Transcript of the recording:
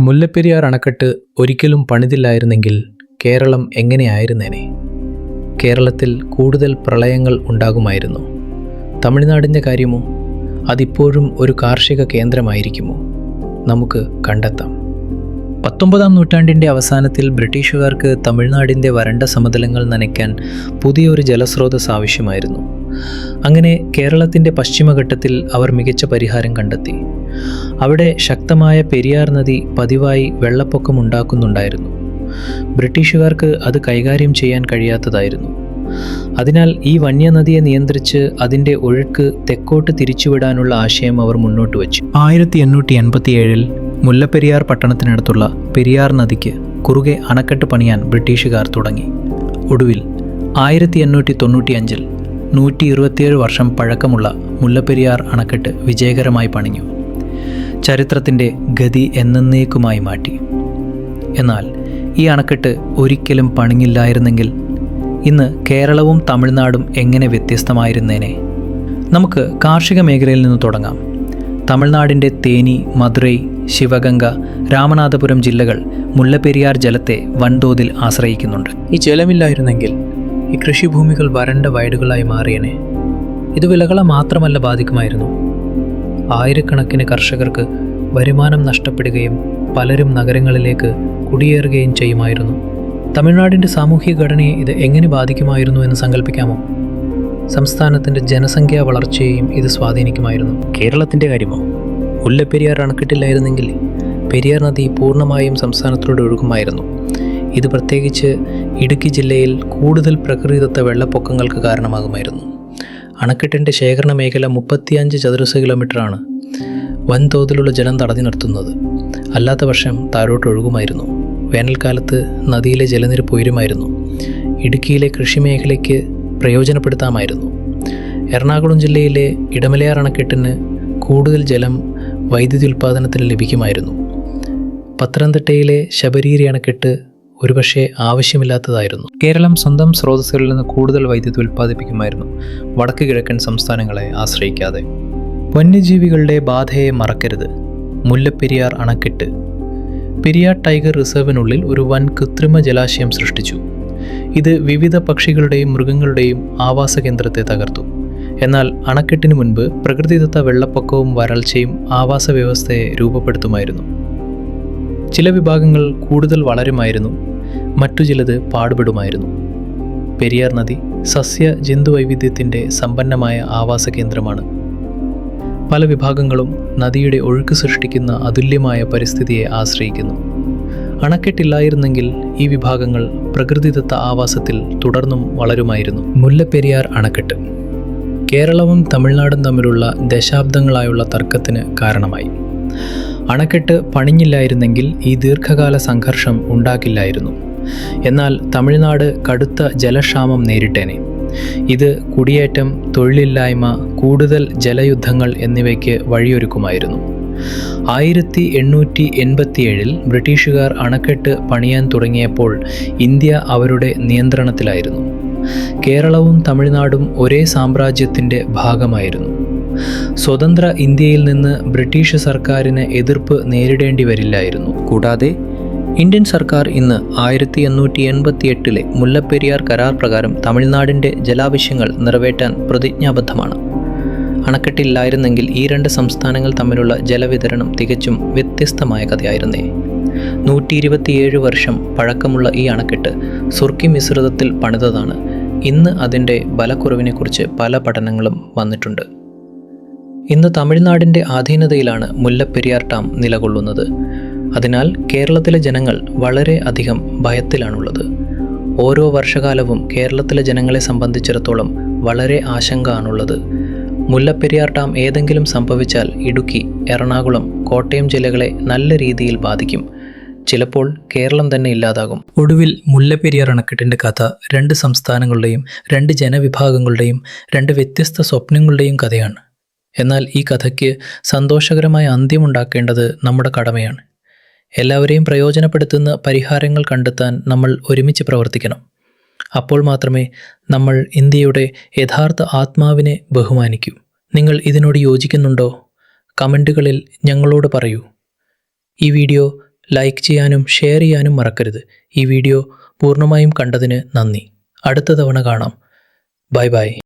മുല്ലപ്പെരിയാർ അണക്കെട്ട് ഒരിക്കലും പണിതില്ലായിരുന്നെങ്കിൽ കേരളം എങ്ങനെയായിരുന്നേനെ? കേരളത്തിൽ കൂടുതൽ പ്രളയങ്ങൾ ഉണ്ടാകുമായിരുന്നു. തമിഴ്നാടിന്റെ കാര്യമോ? അതിപ്പോഴും ഒരു കാർഷിക കേന്ദ്രമായിരിക്കുമോ? നമുക്ക് കണ്ടെത്താം. പത്തൊമ്പതാം നൂറ്റാണ്ടിന്റെ അവസാനത്തിൽ ബ്രിട്ടീഷുകാർക്ക് തമിഴ്നാടിന്റെ വരണ്ട സമതലങ്ങൾ നനയ്ക്കാൻ പുതിയൊരു ജലസ്രോതസ് ആവശ്യമായിരുന്നു. അങ്ങനെ കേരളത്തിന്റെ പശ്ചിമഘട്ടത്തിൽ അവർ മികച്ച പരിഹാരം കണ്ടെത്തി. അവിടെ ശക്തമായ പെരിയാർ നദി പതിവായി വെള്ളപ്പൊക്കം ഉണ്ടാക്കുന്നുണ്ടായിരുന്നു. ബ്രിട്ടീഷുകാർക്ക് അത് കൈകാര്യം ചെയ്യാൻ കഴിയാത്തതായിരുന്നു. അതിനാൽ ഈ വന്യനദിയെ നിയന്ത്രിച്ച് അതിന്റെ ഒഴുക്ക് തെക്കോട്ട് തിരിച്ചുവിടാനുള്ള ആശയം അവർ മുന്നോട്ട് വച്ചു. ആയിരത്തി എണ്ണൂറ്റി എൺപത്തിയേഴിൽ മുല്ലപ്പെരിയാർ പട്ടണത്തിനടുത്തുള്ള പെരിയാർ നദിക്ക് കുറുകെ അണക്കെട്ട് പണിയാൻ ബ്രിട്ടീഷുകാർ തുടങ്ങി. ഒടുവിൽ ആയിരത്തി എണ്ണൂറ്റി തൊണ്ണൂറ്റി അഞ്ചിൽ നൂറ്റി ഇരുപത്തിയേഴ് വർഷം പഴക്കമുള്ള മുല്ലപ്പെരിയാർ അണക്കെട്ട് വിജയകരമായി പണിഞ്ഞു. ചരിത്രത്തിന്റെ ഗതി എന്നേക്കുമായി മാറ്റി. എന്നാൽ ഈ അണക്കെട്ട് ഒരിക്കലും പണിഞ്ഞില്ലായിരുന്നെങ്കിൽ ഇന്ന് കേരളവും തമിഴ്നാടും എങ്ങനെ വ്യത്യസ്തമായിരുന്നേനെ? നമുക്ക് കാർഷിക മേഖലയിൽ നിന്ന് തുടങ്ങാം. തമിഴ്നാടിന്റെ തേനി മധുരൈ ശിവഗംഗ രാമനാഥപുരം ജില്ലകൾ മുല്ലപ്പെരിയാർ ജലത്തെ വൻതോതിൽ ആശ്രയിക്കുന്നുണ്ട്. ഈ ജലമില്ലായിരുന്നെങ്കിൽ ഈ കൃഷിഭൂമികൾ വരണ്ട വയലുകളായി മാറിയനെ. ഇത് വിളകളെ മാത്രമല്ല ബാധിക്കുമായിരുന്നു. ആയിരക്കണക്കിന് കർഷകർക്ക് വരുമാനം നഷ്ടപ്പെടുകയും പലരും നഗരങ്ങളിലേക്ക് കുടിയേറുകയും ചെയ്യുമായിരുന്നു. തമിഴ്നാടിന്റെ സാമൂഹിക ഘടനയെ ഇത് എങ്ങനെ ബാധിക്കുമായിരുന്നു എന്ന് സങ്കല്പിക്കാമോ സംസ്ഥാനത്തിന്റെ ജനസംഖ്യാ വളർച്ചയെയും ഇത് സ്വാധീനിക്കുമായിരുന്നു. കേരളത്തിന്റെ കാര്യമോ? മുല്ലപ്പെരിയാർ അണക്കെട്ടില്ലായിരുന്നെങ്കിൽ പെരിയാർ നദി പൂർണമായും സംസ്ഥാനത്തിലൂടെ ഒഴുകുമായിരുന്നു. ഇത് പ്രത്യേകിച്ച് ഇടുക്കി ജില്ലയിൽ കൂടുതൽ പ്രകൃതിദത്ത വെള്ളപ്പൊക്കങ്ങൾക്ക് കാരണമാകുമായിരുന്നു. അണക്കെട്ടിന്റെ ശേഖരണ മേഖല മുപ്പത്തിയഞ്ച് ചതുരശ്ര കിലോമീറ്ററാണ്. വൻതോതിലുള്ള ജലം തടഞ്ഞു നിർത്തുന്നത്. അല്ലാത്ത വർഷം താഴോട്ട് ഒഴുകുമായിരുന്നു. വേനൽക്കാലത്ത് നദിയിലെ ജലനിരപ്പ് ഉയരുമായിരുന്നു. ഇടുക്കിയിലെ കൃഷിമേഖലയ്ക്ക് പ്രയോജനപ്പെടുത്താമായിരുന്നു. എറണാകുളം ജില്ലയിലെ ഇടമലയാർ അണക്കെട്ടിന് കൂടുതൽ ജലം വൈദ്യുതി ഉൽപ്പാദനത്തിന് ലഭിക്കുമായിരുന്നു. പത്തനംതിട്ടയിലെ ശബരീരി അണക്കെട്ട് ഒരുപക്ഷെ ആവശ്യമില്ലാത്തതായിരുന്നു. കേരളം സ്വന്തം സ്രോതസ്സുകളിൽ നിന്ന് കൂടുതൽ വൈദ്യുതി ഉൽപ്പാദിപ്പിക്കുമായിരുന്നു വടക്ക് കിഴക്കൻ സംസ്ഥാനങ്ങളെ ആശ്രയിക്കാതെ. വന്യജീവികളുടെ ബാധയെ മറക്കരുത്. മുല്ലപ്പെരിയാർ അണക്കെട്ട്. പെരിയാർ ടൈഗർ റിസർവിനുള്ളിൽ ഒരു വൻ കൃത്രിമ ജലാശയം സൃഷ്ടിച്ചു. ഇത് വിവിധ പക്ഷികളുടെയും മൃഗങ്ങളുടെയും ആവാസ കേന്ദ്രത്തെ തകർത്തു. എന്നാൽ അണക്കെട്ടിന് മുൻപ് പ്രകൃതിദത്ത വെള്ളപ്പൊക്കവും വരൾച്ചയും ആവാസ വ്യവസ്ഥയെ രൂപപ്പെടുത്തുമായിരുന്നു. ചില വിഭാഗങ്ങൾ കൂടുതൽ വളരുമായിരുന്നു മറ്റു ചിലത് പാടുപെടുമായിരുന്നു. പെരിയാർ നദി സസ്യ ജന്തുവൈവിധ്യത്തിന്റെ സമ്പന്നമായ ആവാസ കേന്ദ്രമാണ്. പല വിഭാഗങ്ങളും നദിയുടെ ഒഴുക്ക് സൃഷ്ടിക്കുന്ന അതുല്യമായ പരിസ്ഥിതിയെ ആശ്രയിക്കുന്നു. അണക്കെട്ടില്ലായിരുന്നെങ്കിൽ ഈ വിഭാഗങ്ങൾ പ്രകൃതിദത്ത ആവാസത്തിൽ തുടർന്നും വളരുമായിരുന്നു. മുല്ലപ്പെരിയാർ അണക്കെട്ട് കേരളവും തമിഴ്നാടും തമ്മിലുള്ള ദശാബ്ദങ്ങളായുള്ള തർക്കത്തിന് കാരണമായി. അണക്കെട്ട് പണിഞ്ഞില്ലായിരുന്നെങ്കിൽ ഈ ദീർഘകാല സംഘർഷം ഉണ്ടാക്കില്ലായിരുന്നു എന്നാൽ തമിഴ്നാട് കടുത്ത ജലക്ഷാമം നേരിട്ടേനെ. ഇത് കുടിയേറ്റം തൊഴിലില്ലായ്മ കൂടുതൽ ജലയുദ്ധങ്ങൾ എന്നിവയ്ക്ക് വഴിയൊരുക്കുമായിരുന്നു. ആയിരത്തി എണ്ണൂറ്റി എൺപത്തിയേഴിൽ ബ്രിട്ടീഷുകാർ അണക്കെട്ട് പണിയാൻ തുടങ്ങിയപ്പോൾ ഇന്ത്യ അവരുടെ നിയന്ത്രണത്തിലായിരുന്നു. കേരളവും തമിഴ്നാടും ഒരേ സാമ്രാജ്യത്തിന്റെ ഭാഗമായിരുന്നു. സ്വതന്ത്ര ഇന്ത്യയിൽ നിന്ന് ബ്രിട്ടീഷ് സർക്കാരിന് എതിർപ്പ് നേരിടേണ്ടി വരില്ലായിരുന്നു. കൂടാതെ ഇന്ത്യൻ സർക്കാർ ഇന്ന് ആയിരത്തി എണ്ണൂറ്റി എൺപത്തി എട്ടിലെ മുല്ലപ്പെരിയാർ കരാർ പ്രകാരം തമിഴ്നാടിന്റെ ജലാവശ്യങ്ങൾ നിറവേറ്റാൻ പ്രതിജ്ഞാബദ്ധമാണ്. അണക്കെട്ടില്ലായിരുന്നെങ്കിൽ ഈ രണ്ട് സംസ്ഥാനങ്ങൾ തമ്മിലുള്ള ജലവിതരണം തികച്ചും വ്യത്യസ്തമായ കഥയായിരുന്നേ. നൂറ്റി ഇരുപത്തിയേഴ് വർഷം പഴക്കമുള്ള ഈ അണക്കെട്ട് സുർക്കി മിശ്രിതത്തിൽ പണിതതാണ്. ഇന്ന് അതിന്റെ ബലക്കുറവിനെക്കുറിച്ച് പല പഠനങ്ങളും വന്നിട്ടുണ്ട്. ഇന്ന് തമിഴ്നാടിന്റെ അധീനതയിലാണ് മുല്ലപ്പെരിയാർ ഡാം നിലകൊള്ളുന്നത്. അതിനാൽ കേരളത്തിലെ ജനങ്ങൾ വളരെ അധികം ഭയത്തിലാണുള്ളത്. ഓരോ വർഷകാലവും കേരളത്തിലെ ജനങ്ങളെ സംബന്ധിച്ചിടത്തോളം വളരെ ആശങ്ക ആണുള്ളത് മുല്ലപ്പെരിയാർ ഡാം ഏതെങ്കിലും സംഭവിച്ചാൽ ഇടുക്കി എറണാകുളം കോട്ടയം ജില്ലകളെ നല്ല രീതിയിൽ ബാധിക്കും. ചിലപ്പോൾ കേരളം തന്നെ ഇല്ലാതാകും. ഒടുവിൽ മുല്ലപ്പെരിയാർ അണക്കെട്ടിന്റെ കഥ രണ്ട് സംസ്ഥാനങ്ങളുടെയും രണ്ട് ജനവിഭാഗങ്ങളുടെയും രണ്ട് വ്യത്യസ്ത സ്വപ്നങ്ങളുടെയും കഥയാണ്. എന്നാൽ ഈ കഥയ്ക്ക് സന്തോഷകരമായ അന്ത്യമുണ്ടാക്കേണ്ടത് നമ്മുടെ കടമയാണ്. എല്ലാവരെയും പ്രയോജനപ്പെടുത്തുന്ന പരിഹാരങ്ങൾ കണ്ടെത്താൻ നമ്മൾ ഒരുമിച്ച് പ്രവർത്തിക്കണം. അപ്പോൾ മാത്രമേ നമ്മൾ ഇന്ത്യയുടെ യഥാർത്ഥ ആത്മാവിനെ ബഹുമാനിക്കൂ. നിങ്ങൾ ഇതിനോട് യോജിക്കുന്നുണ്ടോ? കമന്റുകളിൽ ഞങ്ങളോട് പറയൂ. ഈ വീഡിയോ ലൈക്ക് ചെയ്യാനും ഷെയർ ചെയ്യാനും മറക്കരുത്. ഈ വീഡിയോ പൂർണമായും കണ്ടതിന് നന്ദി. അടുത്ത തവണ കാണാം. Bye bye.